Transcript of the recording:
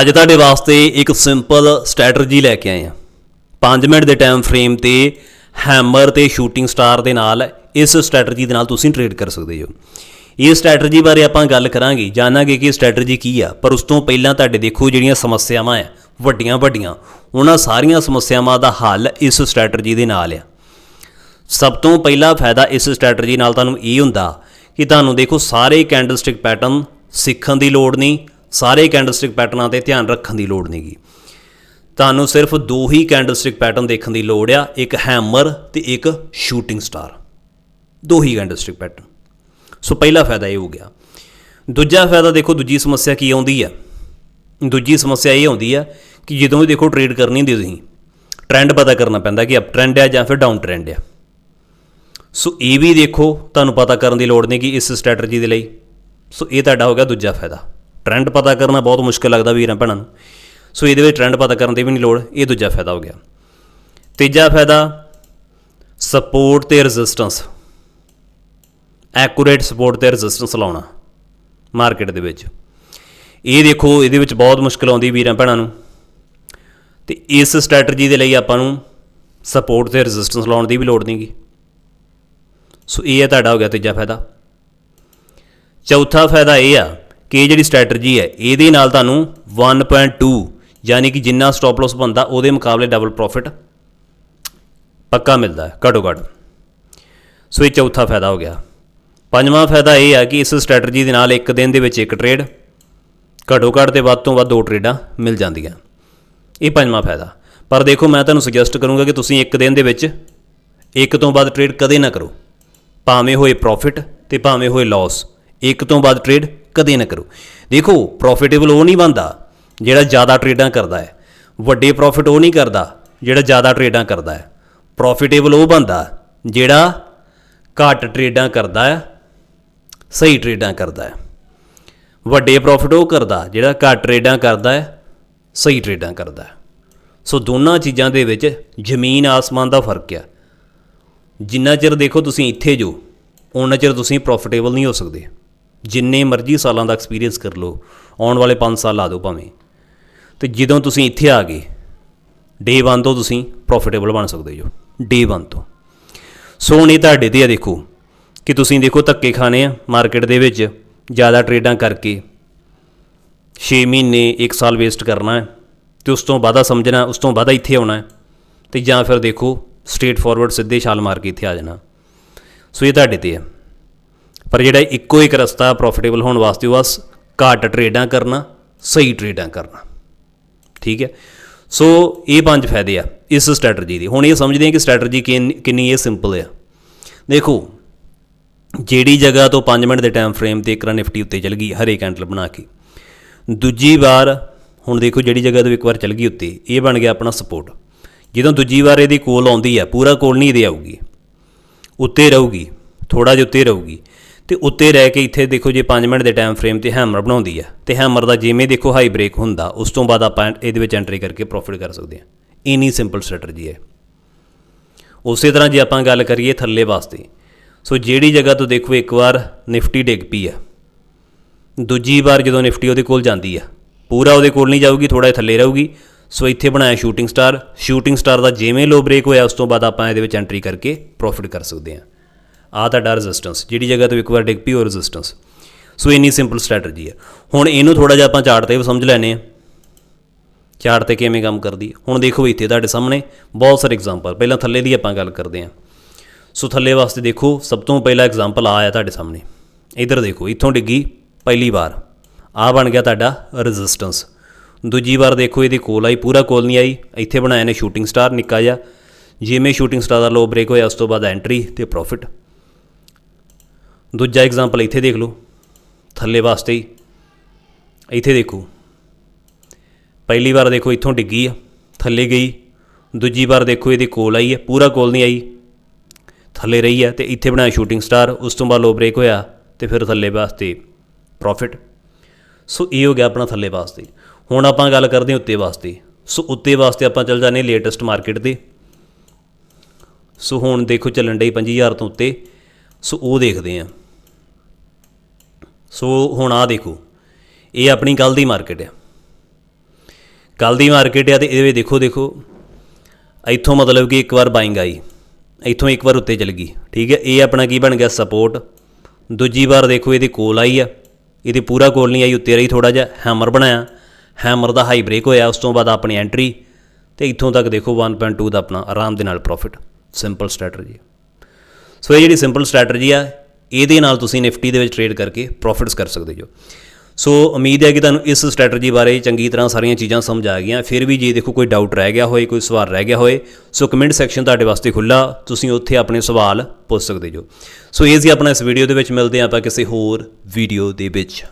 ਅੱਜ ਤੁਹਾਡੇ ਵਾਸਤੇ ਇੱਕ ਸਿੰਪਲ ਸਟ੍ਰੈਟਜੀ ਲੈ ਕੇ ਆਏ ਹਾਂ। 5 ਮਿੰਟ ਦੇ ਟਾਈਮ ਫਰੇਮ ਤੇ ਹੈਮਰ ਤੇ ਸ਼ੂਟਿੰਗ ਸਟਾਰ ਦੇ ਨਾਲ ਇਸ ਸਟ੍ਰੈਟਜੀ ਦੇ ਨਾਲ ਤੁਸੀਂ ਟ੍ਰੇਡ ਕਰ ਸਕਦੇ ਹੋ। ਇਹ ਸਟ੍ਰੈਟਜੀ ਬਾਰੇ ਆਪਾਂ ਗੱਲ ਕਰਾਂਗੇ, ਜਾਣਾਂਗੇ ਕਿ ਇਹ ਸਟ੍ਰੈਟਜੀ ਕੀ ਆ, ਪਰ ਉਸ ਤੋਂ ਪਹਿਲਾਂ ਤੁਹਾਡੇ ਦੇਖੋ ਜਿਹੜੀਆਂ ਸਮੱਸਿਆਵਾਂ ਆ, ਵੱਡੀਆਂ ਵੱਡੀਆਂ। ਉਹਨਾਂ ਸਾਰੀਆਂ ਸਮੱਸਿਆਵਾਂ ਦਾ ਹੱਲ ਇਸ ਸਟ੍ਰੈਟਜੀ ਦੇ ਨਾਲ ਆ। ਸਭ ਤੋਂ ਪਹਿਲਾ ਫਾਇਦਾ ਇਸ ਸਟ੍ਰੈਟਜੀ ਨਾਲ ਤੁਹਾਨੂੰ ਇਹ ਹੁੰਦਾ ਕਿ ਤੁਹਾਨੂੰ ਦੇਖੋ ਸਾਰੇ ਕੈਂਡਲਸਟਿਕ ਪੈਟਰਨ ਸਿੱਖਣ ਦੀ ਲੋੜ ਨਹੀਂ ਸਾਰੇ ਕੈਂਡਲਸਟਿਕ ਪੈਟਰਨਾਂ ਤੇ ਧਿਆਨ ਰੱਖਣ ਦੀ ਲੋੜ ਨਹੀਂਗੀ। ਤੁਹਾਨੂੰ ਸਿਰਫ ਦੋ ਹੀ ਕੈਂਡਲਸਟਿਕ ਪੈਟਰਨ ਦੇਖਣ ਦੀ ਲੋੜ ਆ, ਇੱਕ ਹੈਮਰ ਤੇ ਇੱਕ ਸ਼ੂਟਿੰਗ ਸਟਾਰ ਦੋ ਹੀ ਕੈਂਡਲਸਟਿਕ ਪੈਟਰਨ ਸੋ ਪਹਿਲਾ ਫਾਇਦਾ ਇਹ ਹੋ ਗਿਆ। ਦੂਜਾ ਫਾਇਦਾ ਦੇਖੋ, ਦੂਜੀ ਸਮੱਸਿਆ ਕੀ ਆਉਂਦੀ ਆ? ਦੂਜੀ ਸਮੱਸਿਆ ਇਹ ਆਉਂਦੀ ਆ ਕਿ ਜਦੋਂ ਵੀ ਦੇਖੋ ਟ੍ਰੇਡ ਕਰਨੀ ਹੁੰਦੀ ਤੁਸੀਂ ਟ੍ਰੈਂਡ ਪਤਾ ਕਰਨਾ ਪੈਂਦਾ ਕਿ ਅਪ ਟ੍ਰੈਂਡ ਆ ਜਾਂ ਫਿਰ ਡਾਊਨ ਟ੍ਰੈਂਡ ਆ। ਸੋ ਇਹ ਵੀ ਦੇਖੋ, ਤੁਹਾਨੂੰ ਪਤਾ ਕਰਨ ਦੀ ਲੋੜ ਨਹੀਂ ਕਿ ਇਸ ਸਟ੍ਰੈਟਜੀ ਦੇ ਲਈ। ਸੋ ਇਹ ਤੁਹਾਡਾ ਹੋ ਗਿਆ ਦੂਜਾ ਫਾਇਦਾ। ਟ੍ਰੈਂਡ ਪਤਾ ਕਰਨਾ ਬਹੁਤ ਮੁਸ਼ਕਲ ਲੱਗਦਾ ਵੀਰਾਂ ਭੈਣਾਂ ਨੂੰ। ਸੋ ਇਹਦੇ ਵਿੱਚ ਟ੍ਰੈਂਡ ਪਤਾ ਕਰਨ ਦੀ ਵੀ ਨਹੀਂ ਲੋੜ, ਇਹ ਦੂਜਾ ਫਾਇਦਾ ਹੋ ਗਿਆ। ਤੀਜਾ ਫਾਇਦਾ ਸਪੋਰਟ ਤੇ ਰੈਜ਼ਿਸਟੈਂਸ ਐਕੂਰੇਟ ਸਪੋਰਟ ਤੇ ਰੈਜ਼ਿਸਟੈਂਸ ਲਾਉਣਾ ਮਾਰਕੀਟ ਦੇ ਵਿੱਚ। ਇਹ ਦੇਖੋ, ਇਹਦੇ ਵਿੱਚ ਬਹੁਤ ਮੁਸ਼ਕਲ ਆਉਂਦੀ ਵੀਰਾਂ ਭੈਣਾਂ ਨੂੰ। ਤੇ ਇਸ ਸਟ੍ਰੈਟਜੀ ਦੇ ਲਈ ਆਪਾਂ ਨੂੰ ਸਪੋਰਟ ਤੇ ਰੈਜ਼ਿਸਟੈਂਸ ਲਾਉਣ ਦੀ ਵੀ ਲੋੜ ਨਹੀਂਗੀ। ਸੋ ਇਹ ਹੈ ਤੁਹਾਡਾ ਹੋ ਗਿਆ ਤੀਜਾ ਫਾਇਦਾ। ਚੌਥਾ ਫਾਇਦਾ ਇਹ ਆ ਕਿ ਇਹ ਜਿਹੜੀ ਸਟ੍ਰੈਟਜੀ ਹੈ, ਇਹਦੇ ਨਾਲ ਤੁਹਾਨੂੰ 1.2 ਯਾਨੀ ਕਿ ਜਿੰਨਾ ਸਟਾਪ ਲਾਸ ਬਣਦਾ, ਉਹਦੇ ਮੁਕਾਬਲੇ ਡਬਲ ਪ੍ਰੋਫਿਟ ਪੱਕਾ ਮਿਲਦਾ ਹੈ, ਘੱਟੋ ਘੱਟ। ਸੋ ਇਹ ਚੌਥਾ ਫਾਇਦਾ ਹੋ ਗਿਆ। ਪੰਜਵਾਂ ਫਾਇਦਾ ਇਹ ਆ ਕਿ ਇਸ ਸਟ੍ਰੈਟਜੀ ਦੇ ਨਾਲ ਇੱਕ ਦਿਨ ਦੇ ਵਿੱਚ ਇੱਕ ਟ੍ਰੇਡ ਘੱਟੋ ਘੱਟ ਤੇ ਵੱਧ ਤੋਂ ਵੱਧ ਦੋ ਟ੍ਰੇਡਾਂ ਮਿਲ ਜਾਂਦੀਆਂ। ਇਹ ਪੰਜਵਾਂ ਫਾਇਦਾ। ਪਰ ਦੇਖੋ, ਮੈਂ ਤੁਹਾਨੂੰ ਸੁਜੈਸਟ ਕਰੂੰਗਾ ਕਿ ਤੁਸੀਂ ਇੱਕ ਦਿਨ ਦੇ ਵਿੱਚ ਇੱਕ ਤੋਂ ਵੱਧ ਟ੍ਰੇਡ ਕਦੇ ਨਾ ਕਰੋ। ਭਾਵੇਂ ਹੋਏ ਪ੍ਰੋਫਿਟ ਤੇ ਭਾਵੇਂ ਹੋਏ ਲਾਸ ਇੱਕ ਤੋਂ ਵੱਧ ਟ੍ਰੇਡ ਕਦੇ ਨਾ ਕਰੋ। ਦੇਖੋ ਪ੍ਰੋਫਿਟੇਬਲ ਉਹ ਨਹੀਂ ਬਣਦਾ ਜਿਹੜਾ ਜ਼ਿਆਦਾ ਟ੍ਰੇਡਾਂ ਕਰਦਾ ਹੈ। ਵੱਡੇ ਪ੍ਰੋਫਿਟ ਉਹ ਨਹੀਂ ਕਰਦਾ ਜਿਹੜਾ ਜ਼ਿਆਦਾ ਟ੍ਰੇਡਾਂ ਕਰਦਾ ਹੈ। ਪ੍ਰੋਫਿਟੇਬਲ ਉਹ ਬਣਦਾ ਜਿਹੜਾ ਘੱਟ ਟ੍ਰੇਡਾਂ ਕਰਦਾ ਹੈ, ਸਹੀ ਟ੍ਰੇਡਾਂ ਕਰਦਾ ਹੈ। ਵੱਡੇ ਪ੍ਰੋਫਿਟ ਉਹ ਕਰਦਾ ਜਿਹੜਾ ਘੱਟ ਟ੍ਰੇਡਾਂ ਕਰਦਾ ਹੈ, ਸਹੀ ਟ੍ਰੇਡਾਂ ਕਰਦਾ ਹੈ। ਸੋ ਦੋਨਾਂ ਚੀਜ਼ਾਂ ਦੇ ਵਿੱਚ ਜ਼ਮੀਨ ਆਸਮਾਨ ਦਾ ਫ਼ਰਕ ਆ। ਜਿੰਨਾ ਚਿਰ ਦੇਖੋ ਤੁਸੀਂ ਇੱਥੇ ਜੋ ਉਹਨਾਂ ਚਿਰ ਤੁਸੀਂ ਪ੍ਰੋਫਿਟੇਬਲ ਨਹੀਂ ਹੋ ਸਕਦੇ। ਜਿੰਨੇ ਮਰਜ਼ੀ ਸਾਲਾਂ ਦਾ ਐਕਸਪੀਰੀਅੰਸ ਕਰ ਲਓ, ਆਉਣ ਵਾਲੇ 5 ਸਾਲ ਲਾ ਦਿਓ ਭਾਵੇਂ। ਤੇ ਜਦੋਂ ਤੁਸੀਂ ਇੱਥੇ ਆ ਗਏ ਡੇ 1 ਤੋਂ ਤੁਸੀਂ ਪ੍ਰੋਫਿਟੇਬਲ ਬਣ ਸਕਦੇ ਹੋ ਡੇ 1 ਤੋਂ। ਸੋ ਹੁਣ ਇਹ ਤੁਹਾਡੇ ਤੇ ਆ ਦੇਖੋ, ਕਿ ਤੁਸੀਂ ਦੇਖੋ ਧੱਕੇ ਖਾਣੇ ਆ ਮਾਰਕੀਟ ਦੇ ਵਿੱਚ, ਜ਼ਿਆਦਾ ਟਰੇਡਾਂ ਕਰਕੇ। 6 ਮਹੀਨੇ 1 ਸਾਲ ਵੇਸਟ ਕਰਨਾ ਹੈ, ਤੇ ਉਸ ਤੋਂ ਬਾਅਦ ਸਮਝਣਾ, ਉਸ ਤੋਂ ਬਾਅਦ ਇੱਥੇ ਆਉਣਾ ਹੈ, ਤੇ ਜਾਂ ਫਿਰ ਦੇਖੋ ਸਟ੍ਰੇਟ ਫਾਰਵਰਡ ਸਿੱਧੇ ਛਾਲ ਮਾਰ ਕੇ ਇੱਥੇ ਆ ਜਾਣਾ। ਸੋ ਇਹ ਤੁਹਾਡੇ ਤੇ ਹੈ ਪਰ ਜਿਹੜਾ ਇੱਕੋ ਇੱਕ ਰਸਤਾ ਪ੍ਰੋਫਿਟੇਬਲ ਹੋਣ ਵਾਸਤੇ ਉਹ ਬਸ ਘੱਟ ਟਰੇਡਾਂ ਕਰਨਾ, ਸਹੀ ਟਰੇਡਾਂ ਕਰਨਾ। ਠੀਕ ਹੈ? ਸੋ ਇਹ ਪੰਜ ਫਾਇਦੇ ਆ ਇਸ ਸਟ੍ਰੈਟਜੀ ਦੇ। ਹੁਣ ਇਹ ਸਮਝਦੇ ਹਾਂ ਕਿ ਸਟ੍ਰੈਟਜੀ ਕਿੰਨੀ ਇਹ ਸਿੰਪਲ ਆ। ਦੇਖੋ, ਜਿਹੜੀ ਜਗ੍ਹਾ ਤੋਂ 5 ਮਿੰਟ ਦੇ ਟਾਈਮ ਫਰੇਮ ਤੇ ਇੱਕ ਨਿਫਟੀ ਉੱਤੇ ਚਲ ਗਈ, ਹਰੇ ਕੈਂਡਲ ਬਣਾ ਕੇ। ਦੂਜੀ ਵਾਰ, ਹੁਣ ਦੇਖੋ ਜਿਹੜੀ ਜਗ੍ਹਾ ਤੋਂ ਇੱਕ ਵਾਰ ਚਲ ਗਈ ਉੱਤੇ, ਇਹ ਬਣ ਗਿਆ ਆਪਣਾ ਸਪੋਰਟ ਜਦੋਂ ਦੂਜੀ ਵਾਰ ਇਹਦੀ ਕੋਲ ਆਉਂਦੀ ਆ, ਪੂਰਾ ਕੋਲ ਨਹੀਂ ਇਹਦੇ ਆਊਗੀ। ਉੱਤੇ ਰਹੂਗੀ ਥੋੜਾ ਜਿਹਾ ਉੱਤੇ ਰਹੂਗੀ। ਤੇ ਉੱਤੇ ਰਹਿ ਕੇ ਇੱਥੇ ਦੇਖੋ ਜੇ 5 ਮਿੰਟ ਦੇ ਟਾਈਮ ਫਰੇਮ ਤੇ ਹੈਮਰ ਬਣਾਉਂਦੀ ਆ, ਤੇ ਹੈਮਰ ਦਾ ਜਿਵੇਂ ਦੇਖੋ ਹਾਈ ਬ੍ਰੇਕ ਹੁੰਦਾ, ਉਸ ਤੋਂ ਬਾਅਦ ਆਪਾਂ ਇਹਦੇ ਵਿੱਚ ਐਂਟਰੀ ਕਰਕੇ ਪ੍ਰੋਫਿਟ ਕਰ ਸਕਦੇ ਹਾਂ ਇਨੀ ਸਿੰਪਲ ਸਟ੍ਰੈਟਜੀ ਹੈ ਉਸੇ ਤਰ੍ਹਾਂ ਜੇ ਆਪਾਂ ਗੱਲ ਕਰੀਏ ਥੱਲੇ ਵਾਸਤੇ, ਸੋ ਜਿਹੜੀ ਜਗ੍ਹਾ ਤੋਂ ਦੇਖੋ ਇੱਕ ਵਾਰ ਨਿਫਟੀ ਡਿੱਗ ਪਈ ਆ, ਦੂਜੀ ਵਾਰ ਜਦੋਂ ਨਿਫਟੀ ਉਹਦੇ ਕੋਲ ਜਾਂਦੀ ਆ, ਪੂਰਾ ਉਹਦੇ ਕੋਲ ਨਹੀਂ ਜਾਊਗੀ ਥੋੜਾ ਜਿਹਾ ਥੱਲੇ ਰਹੂਗੀ। ਸੋ ਇੱਥੇ ਬਣਾਇਆ ਸ਼ੂਟਿੰਗ ਸਟਾਰ ਸ਼ੂਟਿੰਗ ਸਟਾਰ ਦਾ ਜਿਵੇਂ ਲੋ ਬ੍ਰੇਕ ਹੋਇਆ, ਉਸ ਤੋਂ ਬਾਅਦ ਆਪਾਂ ਇਹਦੇ ਵਿੱਚ ਐਂਟਰੀ ਕਰਕੇ ਪ੍ਰੋਫਿਟ ਕਰ ਸਕਦੇ ਹਾਂ ਆ ਤੁਹਾਡਾ ਰੈਜ਼ਿਸਟੈਂਸ ਜਿਹੜੀ ਜਗ੍ਹਾ ਤੋਂ ਇੱਕ ਵਾਰ ਡਿੱਗ ਪਈ ਉਹ ਰੈਜ਼ਿਸਟੈਂਸ ਸੋ ਇੰਨੀ ਸਿੰਪਲ ਸਟ੍ਰੈਟਜੀ ਹੈ। ਹੁਣ ਇਹਨੂੰ ਥੋੜਾ ਜਿਹਾ ਆਪਾਂ ਚਾਰਟ ਤੇ ਵੀ ਸਮਝ ਲੈਣੇ ਆ ਚਾਰਟ ਤੇ ਕਿਵੇਂ ਕੰਮ ਕਰਦੀ ਹੈ। ਹੁਣ ਦੇਖੋ ਇੱਥੇ ਤੁਹਾਡੇ ਸਾਹਮਣੇ ਬਹੁਤ ਸਾਰੇ ਐਗਜ਼ਾਮਪਲ ਪਹਿਲਾਂ ਥੱਲੇ ਦੀ ਆਪਾਂ ਗੱਲ ਕਰਦੇ ਹਾਂ। ਸੋ ਥੱਲੇ ਵਾਸਤੇ ਦੇਖੋ, ਸਭ ਤੋਂ ਪਹਿਲਾ ਐਗਜ਼ਾਮਪਲ ਆ ਆਇਆ ਤੁਹਾਡੇ ਸਾਹਮਣੇ। ਇਧਰ ਦੇਖੋ, ਇੱਥੋਂ ਡਿੱਗੀ ਪਹਿਲੀ ਵਾਰ। ਆ ਬਣ ਗਿਆ ਤੁਹਾਡਾ ਰੈਜ਼ਿਸਟੈਂਸ ਦੂਜੀ ਵਾਰ ਦੇਖੋ, ਇਹਦੀ ਕੋਲ ਆਈ, ਪੂਰਾ ਕੋਲ ਨਹੀਂ ਆਈ। ਇੱਥੇ ਬਣਾਇਆ ਨੇ ਸ਼ੂਟਿੰਗ ਸਟਾਰ ਨਿੱਕਾ ਜਿਹਾ। ਜਿਵੇਂ ਸ਼ੂਟਿੰਗ ਸਟਾਰ ਦਾ ਲੋ ਬ੍ਰੇਕ ਹੋਇਆ, ਉਸ ਤੋਂ ਬਾਅਦ ਐਂਟਰੀ ਤੇ ਪ੍ਰੋਫਿਟ ਦੂਜਾ ਐਗਜ਼ਾਮਪਲ ਇੱਥੇ ਦੇਖ ਲਓ। ਥੱਲੇ ਵਾਸਤੇ ਹੀ। ਇੱਥੇ ਦੇਖੋ। ਪਹਿਲੀ ਵਾਰ ਦੇਖੋ ਇੱਥੋਂ ਡਿੱਗੀ ਆ, ਥੱਲੇ ਗਈ। ਦੂਜੀ ਵਾਰ ਦੇਖੋ ਇਹਦੇ ਕੋਲ ਆਈ ਹੈ ਪੂਰਾ ਕੋਲ ਨਹੀਂ ਆਈ। ਥੱਲੇ ਰਹੀ ਹੈ ਤੇ ਇੱਥੇ ਬਣਾਇਆ ਸ਼ੂਟਿੰਗ ਸਟਾਰ ਉਸ ਤੋਂ ਬਾਅਦ ਲੋ ਬ੍ਰੇਕ ਹੋਇਆ ਤੇ ਫਿਰ ਥੱਲੇ ਵਾਸਤੇ ਪ੍ਰੋਫਿਟ ਸੋ ਇਹ ਹੋ ਗਿਆ ਆਪਣਾ ਥੱਲੇ ਵਾਸਤੇ। ਹੁਣ ਆਪਾਂ ਗੱਲ ਕਰਦੇ ਹਾਂ ਉੱਤੇ ਵਾਸਤੇ। ਸੋ ਉੱਤੇ ਵਾਸਤੇ ਆਪਾਂ ਚੱਲ ਜਾਂਦੇ ਲੇਟੈਸਟ ਮਾਰਕੀਟ ਤੇ। ਸੋ ਹੁਣ ਦੇਖੋ ਚੱਲਣ ਡਈ 25000 ਤੋਂ ਉੱਤੇ। ਸੋ ਉਹ ਦੇਖਦੇ ਆ ਸੋ ਹੁਣ ਆ ਦੇਖੋ, ਇਹ ਆਪਣੀ ਕੱਲ ਦੀ ਮਾਰਕੀਟ ਆ। ਕੱਲ ਦੀ ਮਾਰਕੀਟ ਆ ਤੇ ਇਹਦੇ ਵਿੱਚ ਦੇਖੋ ਦੇਖੋ, ਇੱਥੋਂ ਮਤਲਬ ਕਿ ਇੱਕ ਵਾਰ ਬਾਇੰਗ ਆਈ, ਇੱਥੋਂ ਇੱਕ ਵਾਰ ਉੱਤੇ ਚਲ ਗਈ, ਠੀਕ ਹੈ, ਇਹ ਆਪਣਾ ਕੀ ਬਣ ਗਿਆ ਸਪੋਰਟ ਦੂਜੀ ਵਾਰ ਦੇਖੋ, ਇਹਦੇ ਕੋਲ ਆਈ ਆ, ਇਹਦੀ ਪੂਰਾ ਕੋਲ ਨਹੀਂ ਆਈ, ਉੱਤੇ ਰਹੀ ਥੋੜਾ ਜਿਹਾ ਹੈਮਰ ਬਣਾਇਆ ਹੈਮਰ ਦਾ ਹਾਈ ਬ੍ਰੇਕ ਹੋਇਆ, ਉਸ ਤੋਂ ਬਾਅਦ ਆਪਣੀ ਐਂਟਰੀ ਤੇ ਇੱਥੋਂ ਤੱਕ ਦੇਖੋ 1.2 ਦਾ ਆਪਣਾ ਆਰਾਮ ਦੇ ਨਾਲ ਪ੍ਰੋਫਿਟ ਸਿੰਪਲ ਸਟ੍ਰੈਟਜੀ ਸੋ ਇਹ ਜਿਹੜੀ ਸਿੰਪਲ ਸਟ੍ਰੈਟਜੀ ਆ ਇਹਦੇ ਨਾਲ ਤੁਸੀਂ ਨਿਫਟੀ ਦੇ ਵਿੱਚ ਟ੍ਰੇਡ ਕਰਕੇ ਪ੍ਰੋਫਿਟਸ ਕਰ ਸਕਦੇ ਹੋ ਸੋ ਉਮੀਦ ਹੈ ਕਿ ਤੁਹਾਨੂੰ ਇਸ ਸਟ੍ਰੈਟਜੀ ਬਾਰੇ ਚੰਗੀ ਤਰ੍ਹਾਂ ਸਾਰੀਆਂ ਚੀਜ਼ਾਂ ਸਮਝ ਆ ਗਈਆਂ। ਫਿਰ ਵੀ ਜੇ ਦੇਖੋ ਕੋਈ ਡਾਊਟ ਰਹਿ ਗਿਆ ਹੋਏ, ਕੋਈ ਸਵਾਲ ਰਹਿ ਗਿਆ ਹੋਏ ਸੋ ਕਮੈਂਟ ਸੈਕਸ਼ਨ ਤੁਹਾਡੇ ਵਾਸਤੇ ਖੁੱਲਾ ਤੁਸੀਂ ਉੱਥੇ ਆਪਣੇ ਸਵਾਲ ਪੁੱਛ ਸਕਦੇ ਹੋ ਸੋ ਇਹ ਸੀ ਆਪਣਾ ਇਸ ਵੀਡੀਓ ਦੇ ਵਿੱਚ, ਮਿਲਦੇ ਹਾਂ ਆਪਾਂ ਕਿਸੇ ਹੋਰ ਵੀਡੀਓ ਦੇ ਵਿੱਚ।